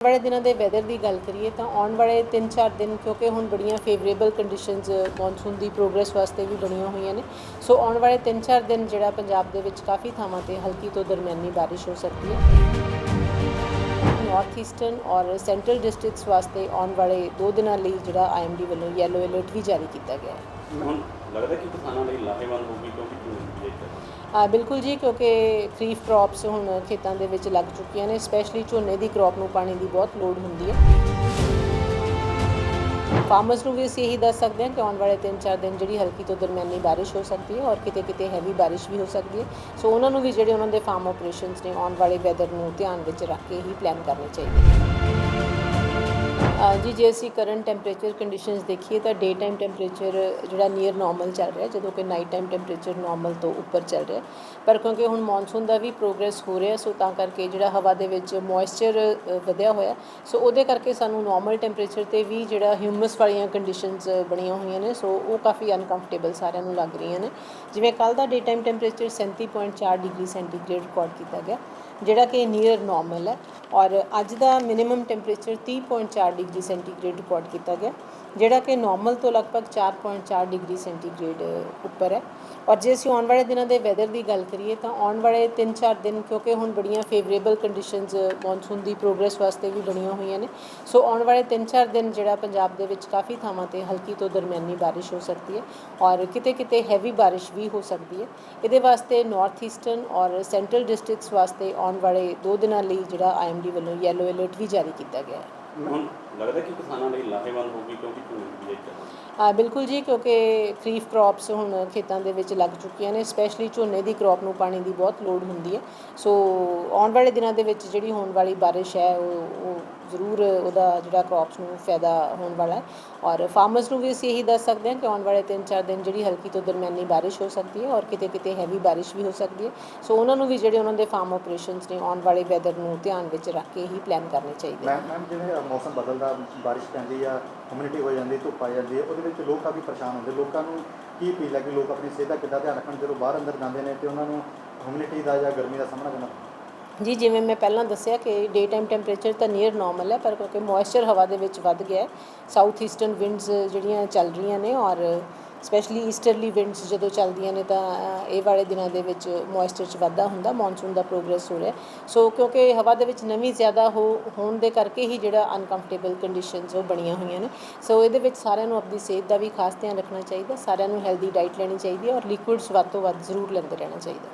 ਵਾਲੇ ਦਿਨਾਂ ਦੇ ਵੈਦਰ ਦੀ ਗੱਲ ਕਰੀਏ ਤਾਂ ਆਉਣ ਵਾਲੇ 3-4 ਦਿਨ, ਕਿਉਂਕਿ ਹੁਣ ਬੜੀਆਂ ਫੇਵਰੇਬਲ ਕੰਡੀਸ਼ਨਸ ਮੌਨਸੂਨ ਦੀ ਪ੍ਰੋਗਰੈਸ ਵਾਸਤੇ ਵੀ ਬਣੀਆਂ ਹੋਈਆਂ ਨੇ। ਸੋ ਆਉਣ ਵਾਲੇ 3-4 ਦਿਨ ਜਿਹੜਾ ਪੰਜਾਬ ਦੇ ਵਿੱਚ ਕਾਫੀ ਥਾਵਾਂ ਤੇ ਹਲਕੀ ਤੋਂ ਦਰਮਿਆਨੀ ਬਾਰਿਸ਼ ਹੋ ਸਕਦੀ ਹੈ। ਨਾਰਥ ਈਸਟਰਨ ਔਰ ਸੈਂਟਰਲ ਡਿਸਟ੍ਰਿਕਟਸ ਵਾਸਤੇ ਆਉਣ ਵਾਲੇ 2 ਦਿਨਾਂ ਲਈ ਜਿਹੜਾ ਆਈਐਮਡੀ ਵੱਲੋਂ ਯੈਲੋ ਅਲਰਟ ਵੀ ਜਾਰੀ ਕੀਤਾ ਗਿਆ ਹੈ। ਹੁਣ ਲੱਗਦਾ ਕਿ ਕਿਸਾਨਾਂ ਲਈ ਲਾਹੇਵੰਦ ਹੋਊਗੀ ਕਿਉਂਕਿ ਆ ਬਿਲਕੁਲ ਜੀ, ਕਿਉਂਕਿ ਖਰੀਫ ਕ੍ਰੌਪਸ ਹੁਣ ਖੇਤਾਂ ਦੇ ਵਿੱਚ ਲੱਗ ਚੁੱਕੀਆਂ ਨੇ ਸਪੈਸ਼ਲੀ ਝੋਨੇ ਦੀ ਕ੍ਰੌਪ ਨੂੰ ਪਾਣੀ ਦੀ ਬਹੁਤ ਲੋੜ ਹੁੰਦੀ ਹੈ। ਫਾਰਮਰਸ ਨੂੰ ਵੀ ਅਸੀਂ ਇਹੀ ਦੱਸ ਸਕਦੇ ਹਾਂ ਕਿ ਆਉਣ ਵਾਲੇ 3-4 ਦਿਨ ਜਿਹੜੀ ਹਲਕੀ ਤੋਂ ਦਰਮਿਆਨੀ ਬਾਰਿਸ਼ ਹੋ ਸਕਦੀ ਹੈ ਔਰ ਕਿਤੇ ਕਿਤੇ ਹੈਵੀ ਬਾਰਿਸ਼ ਵੀ ਹੋ ਸਕਦੀ ਹੈ। ਸੋ ਉਹਨਾਂ ਨੂੰ ਵੀ ਜਿਹੜੇ ਉਹਨਾਂ ਦੇ ਫਾਰਮ ਆਪਰੇਸ਼ਨਸ ਨੇ, ਆਉਣ ਵਾਲੇ ਵੈਦਰ ਨੂੰ ਧਿਆਨ ਵਿੱਚ ਰੱਖ ਕੇ ਹੀ ਪਲਾਨ ਕਰਨੇ ਚਾਹੀਦੇ ਜੀ, ਜੇ ਅਸੀਂ ਕਰੰਟ ਟੈਂਪਰੇਚਰ ਕੰਡੀਸ਼ਨਸ ਦੇਖੀਏ ਤਾਂ ਡੇ ਟਾਈਮ ਟੈਂਪਰੇਚਰ ਜਿਹੜਾ ਨੀਅਰ ਨਾਰਮਲ ਚੱਲ ਰਿਹਾ, ਜਦੋਂ ਕਿ ਨਾਈਟ ਟਾਈਮ ਟੈਂਪਰੇਚਰ ਨਾਰਮਲ ਤੋਂ ਉੱਪਰ ਚੱਲ ਰਿਹਾ। ਪਰ ਕਿਉਂਕਿ ਹੁਣ ਮੌਨਸੂਨ ਦਾ ਵੀ ਪ੍ਰੋਗਰੈਸ ਹੋ ਰਿਹਾ, ਸੋ ਤਾਂ ਕਰਕੇ ਜਿਹੜਾ ਹਵਾ ਦੇ ਵਿੱਚ ਮੋਇਸਚਰ ਵਧਿਆ ਹੋਇਆ, ਸੋ ਉਹਦੇ ਕਰਕੇ ਸਾਨੂੰ ਨਾਰਮਲ ਟੈਂਪਰੇਚਰ ਤੇ ਵੀ ਜਿਹੜਾ ਹਿਊਮਸ ਵਾਲੀਆਂ ਕੰਡੀਸ਼ਨਸ ਬਣੀਆਂ ਹੋਈਆਂ ਨੇ, ਸੋ ਉਹ ਕਾਫੀ ਅਨਕੰਫਰਟੇਬਲ ਸਾਰਿਆਂ ਨੂੰ ਲੱਗ ਰਹੀਆਂ ਨੇ। ਜਿਵੇਂ ਕੱਲ ਦਾ day time temperature 37.4 degree centigrade record ਕੀਤਾ ਗਿਆ, ਜਿਹੜਾ ਕਿ ਨੀਅਰ ਨਾਰਮਲ ਹੈ। ਔਰ ਅੱਜ ਦਾ minimum temperature 30.4 degree centigrade record ਕੀਤਾ ਗਿਆ, ਜਿਹੜਾ ਕਿ ਨਾਰਮਲ ਤੋਂ ਲਗਭਗ 4.4 ਡਿਗਰੀ ਸੈਂਟੀਗ੍ਰੇਡ ਉੱਪਰ ਹੈ। ਔਰ ਜੇ ਅਸੀਂ ਆਉਣ ਵਾਲੇ ਦਿਨਾਂ ਦੇ ਵੈਦਰ ਦੀ ਗੱਲ ਕਰੀਏ ਤਾਂ ਆਉਣ ਵਾਲੇ 3-4 ਦਿਨ, ਕਿਉਂਕਿ ਹੁਣ ਬੜੀਆਂ ਫੇਵਰੇਬਲ ਕੰਡੀਸ਼ਨਸ ਮੌਨਸੂਨ ਦੀ ਪ੍ਰੋਗਰੈਸ ਵਾਸਤੇ ਵੀ ਬਣੀਆਂ ਹੋਈਆਂ ਨੇ। ਸੋ ਆਉਣ ਵਾਲੇ 3-4 ਦਿਨ ਜਿਹੜਾ ਪੰਜਾਬ ਦੇ ਵਿੱਚ ਕਾਫੀ ਥਾਵਾਂ ਤੇ ਹਲਕੀ ਤੋਂ ਦਰਮਿਆਨੀ ਬਾਰਿਸ਼ ਹੋ ਸਕਦੀ ਹੈ ਔਰ ਕਿਤੇ ਕਿਤੇ ਹੈਵੀ ਬਾਰਿਸ਼ ਵੀ ਹੋ ਸਕਦੀ ਹੈ। ਇਹਦੇ ਵਾਸਤੇ ਨਾਰਥ ਈਸਟਰਨ ਔਰ ਸੈਂਟਰਲ ਡਿਸਟ੍ਰਿਕਟਸ ਵਾਸਤੇ ਆਉਣ ਵਾਲੇ 2 ਦਿਨਾਂ ਲਈ ਜਿਹੜਾ ਆਈਐਮਡੀ ਵੱਲੋਂ ਯੈਲੋ ਅਲਰਟ ਵੀ ਜਾਰੀ ਕੀਤਾ ਗਿਆ ਹੈ। ਹੁਣ ਲੱਗਦਾ ਕਿ ਕਿਸਾਨਾਂ ਲਈ ਲਾਹੇਵੰਦ ਹੋਊਗੀ ਕਿਉਂਕਿ ਝੋਨੇ ਦੀ ਬਿਜਾਈ ਕਰ ਆ ਬਿਲਕੁਲ ਜੀ ਕਿਉਂਕਿ ਖਰੀਫ ਕ੍ਰੌਪਸ ਹੁਣ ਖੇਤਾਂ ਦੇ ਵਿੱਚ ਲੱਗ ਚੁੱਕੀਆਂ ਨੇ ਸਪੈਸ਼ਲੀ ਝੋਨੇ ਦੀ ਕ੍ਰੌਪ ਨੂੰ ਪਾਣੀ ਦੀ ਬਹੁਤ ਲੋੜ ਹੁੰਦੀ ਹੈ। ਸੋ ਆਉਣ ਵਾਲੇ ਦਿਨਾਂ ਦੇ ਵਿੱਚ ਜਿਹੜੀ ਹੋਣ ਵਾਲੀ ਬਾਰਿਸ਼ ਹੈ ਉਹ ਉਹ ਜ਼ਰੂਰ ਉਹਦਾ ਜਿਹੜਾ ਕ੍ਰੌਪਸ ਨੂੰ ਫਾਇਦਾ ਹੋਣ ਵਾਲਾ ਹੈ। ਔਰ ਫਾਰਮਰਸ ਨੂੰ ਵੀ ਅਸੀਂ ਇਹੀ ਦੱਸ ਸਕਦੇ ਹਾਂ ਕਿ ਆਉਣ ਵਾਲੇ 3-4 ਦਿਨ ਜਿਹੜੀ ਹਲਕੀ ਤੋਂ ਦਰਮਿਆਨੀ ਬਾਰਿਸ਼ ਹੋ ਸਕਦੀ ਹੈ ਔਰ ਕਿਤੇ ਕਿਤੇ ਹੈਵੀ ਬਾਰਿਸ਼ ਵੀ ਹੋ ਸਕਦੀ ਹੈ। ਸੋ ਉਹਨਾਂ ਨੂੰ ਵੀ ਜਿਹੜੇ ਉਹਨਾਂ ਦੇ ਫਾਰਮ ਆਪਰੇਸ਼ਨਸ ਨੇ ਆਉਣ ਵਾਲੇ ਵੈਦਰ ਨੂੰ ਧਿਆਨ ਵਿੱਚ ਰੱਖ ਕੇ ਹੀ ਪਲਾਨ ਕਰਨੇ ਚਾਹੀਦੇ ਮੈਮ ਮੈਮ ਜਿਵੇਂ ਮੌਸਮ ਬਦਲਦਾ, ਬਾਰਿਸ਼ ਪੈਂਦੀ ਆ ਹਿਊਮਿਡਿਟੀ ਹੋ ਜਾਂਦੀ, ਧੁੱਪ ਆ ਜਾਂਦੀ ਹੈ ਉਹਦੇ ਵਿੱਚ ਲੋਕ ਕਾਫੀ ਪਰੇਸ਼ਾਨ ਹੁੰਦੇ। ਲੋਕਾਂ ਨੂੰ ਕੀ ਅਪੀਲ ਹੈ ਕਿ ਲੋਕ ਆਪਣੀ ਸਿਹਤ ਦਾ ਕਿੱਦਾਂ ਧਿਆਨ ਰੱਖਣ? ਜਦੋਂ ਬਾਹਰ ਅੰਦਰ ਜਾਂਦੇ ਨੇ ਤੇ ਉਹਨਾਂ ਨੂੰ ਹਿਊਮਿਡਿਟੀ ਦਾ ਜਾਂ ਗਰਮੀ ਦਾ ਸਾਹਮਣਾ ਕਰਨਾ ਜੀ, ਜਿਵੇਂ ਮੈਂ ਪਹਿਲਾਂ ਦੱਸਿਆ ਕਿ ਡੇ ਟਾਈਮ ਟੈਂਪਰੇਚਰ ਤਾਂ ਨੀਅਰ ਨਾਰਮਲ ਹੈ, ਪਰ ਕਿਉਂਕਿ ਮੋਇਸਚਰ ਹਵਾ ਦੇ ਵਿੱਚ ਵੱਧ ਗਿਆ ਹੈ ਸਾਊਥ ਈਸਟਰਨ ਵਿੰਡਸ ਜਿਹੜੀਆਂ ਚੱਲ ਰਹੀਆਂ ਨੇ ਔਰ ਸਪੈਸ਼ਲੀ ਈਸਟਰਲੀ ਵਿੰਡਸ ਜਦੋਂ ਚੱਲਦੀਆਂ ਨੇ ਤਾਂ ਇਹ ਵਾਲੇ ਦਿਨਾਂ ਦੇ ਵਿੱਚ ਮੋਇਸਚਰ 'ਚ ਵਾਧਾ ਹੁੰਦਾ ਮੌਨਸੂਨ ਦਾ ਪ੍ਰੋਗਰੈਸ ਹੋ ਰਿਹਾ। ਸੋ ਕਿਉਂਕਿ ਹਵਾ ਦੇ ਵਿੱਚ ਨਮੀ ਜ਼ਿਆਦਾ ਹੋ, ਹੋਣ ਦੇ ਕਰਕੇ ਹੀ ਜਿਹੜਾ ਅਨਕੰਫਰਟੇਬਲ ਕੰਡੀਸ਼ਨਸ ਉਹ ਬਣੀਆਂ ਹੋਈਆਂ ਨੇ। ਸੋ ਇਹਦੇ ਵਿੱਚ ਸਾਰਿਆਂ ਨੂੰ ਆਪਣੀ ਸਿਹਤ ਦਾ ਵੀ ਖਾਸ ਧਿਆਨ ਰੱਖਣਾ ਚਾਹੀਦਾ, ਸਾਰਿਆਂ ਨੂੰ ਹੈਲਦੀ ਡਾਈਟ ਲੈਣੀ ਚਾਹੀਦੀ ਹੈ ਔਰ ਲਿਕੁਇਡਸ ਵੱਧ ਤੋਂ ਵੱਧ ਜ਼ਰੂਰ ਲੈਂਦੇ ਰਹਿਣਾ ਚਾਹੀਦਾ।